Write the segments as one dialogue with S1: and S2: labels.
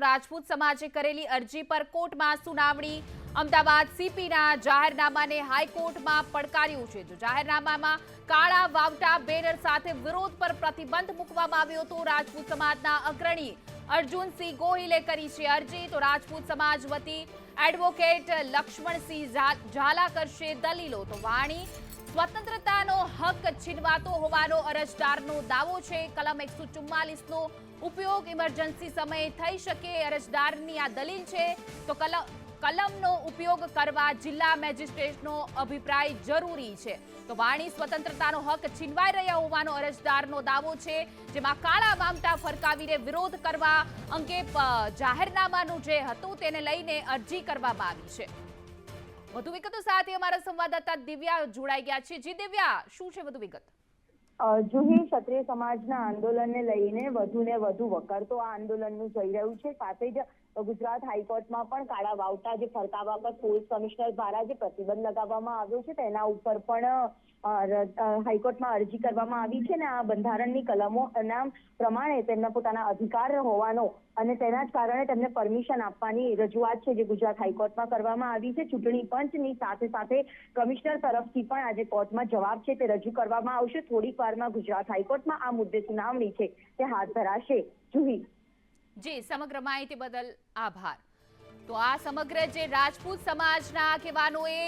S1: રાજપૂત સમાજે કરેલી અરજી પર કોર્ટમાં સુનાવણી, અમદાવાદ સીપીના જાહેરનામાને હાઈકોર્ટમાં પડકાર્યું છે. જો જાહેરનામામાં કાળા વાવટા બેનર સાથે વિરોધ પર પ્રતિબંધ મૂકવામાં આવ્યો હતો રાજપૂત સમાજના અગ્રણી અર્જુનસિંહ ગોહિલે કરી છે અરજી. તો રાજપૂત સમાજ વતી એડવોકેટ લક્ષ્મણસિંહ ઝાલા કરશે દલીલો. તો વાણી સ્વતંત્રતાનો હક છીનવાતો હોવાનો અરજદારનો દાવો છે. કલમ એકસો ચુમ્માલીસનો ઉપયોગ ઇમરજન્સી સમયે થઈ શકે અરજદારની આ દલીલ છે. તો કલમ કલમનો ઉપયોગ કરવા જિલ્લા મેજિસ્ટ્રેટનો અભિપ્રાય જરૂરી છે. તો વાણી સ્વતંત્રતાનો હક છીનવાઈ રહ્યા હોવાનો અરજદારનો દાવો છે. જેમાં કાળા વામટા ફરકાવીને વિરોધ કરવા અંગે જાહેરનામાનું જે હતું તેને લઈને અરજી કરવામાં આવી છે. વધુ વિગતો સાથે અમારા સંવાદદાતા દિવ્યા જોડાઈ ગયા છે. જી દિવ્યા, શું છે વધુ વિગત?
S2: જુહી ક્ષત્રિય સમાજના આંદોલનને લઈને વધુ ને વધુ વકરતો આ આંદોલનનું જઈ રહ્યું છે, સાથે જ ગુજરાત હાઈકોર્ટમાં પણ કાળા વાવટા જે ફરકાવવા પર પોલીસ કમિશનર દ્વારા જે પ્રતિબંધ લગાવવામાં આવ્યો છે, તેના ઉપર પણ હાઈકોર્ટમાં અરજી કરવામાં આવી છે ને આ બંધારણની કલમો એના પ્રમાણે તેમના પોતાના અધિકાર હોવાનો અને તેના જ કારણે તેમને પરમિશન આપવાની રજૂઆત છે જે ગુજરાત હાઈકોર્ટમાં કરવામાં આવી છે. ચૂંટણી પંચની સાથે સાથે કમિશનર તરફથી પણ આજે કોર્ટમાં જવાબ છે તે રજૂ કરવામાં આવશે. થોડીક વારમાં ગુજરાત હાઈકોર્ટમાં આ મુદ્દે સુનાવણી છે. તે હાથ ધરાશે. જુહી.
S1: જી, સમગ્ર માહિતી બદલ આભાર. તો આ સમગ્ર જે રાજપૂત સમાજના આગેવાનોએ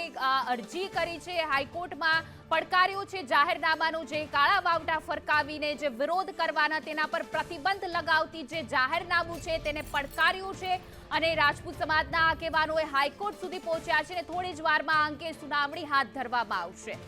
S1: અરજી કરી છે, હાઈકોર્ટમાં પડકાર્યું છે, જાહેરનામાનું જે કાળા વાવટા ફરકાવીને જે વિરોધ કરવાના, તેના પર પ્રતિબંધ લગાવતી જે જાહેરનામું છે, તેને પડકાર્યું છે અને રાજપૂત સમાજના આગેવાનોએ હાઈકોર્ટ સુધી પહોંચ્યા છે અને થોડી જ વારમાં આ અંગે સુનાવણી હાથ ધરવામાં આવશે.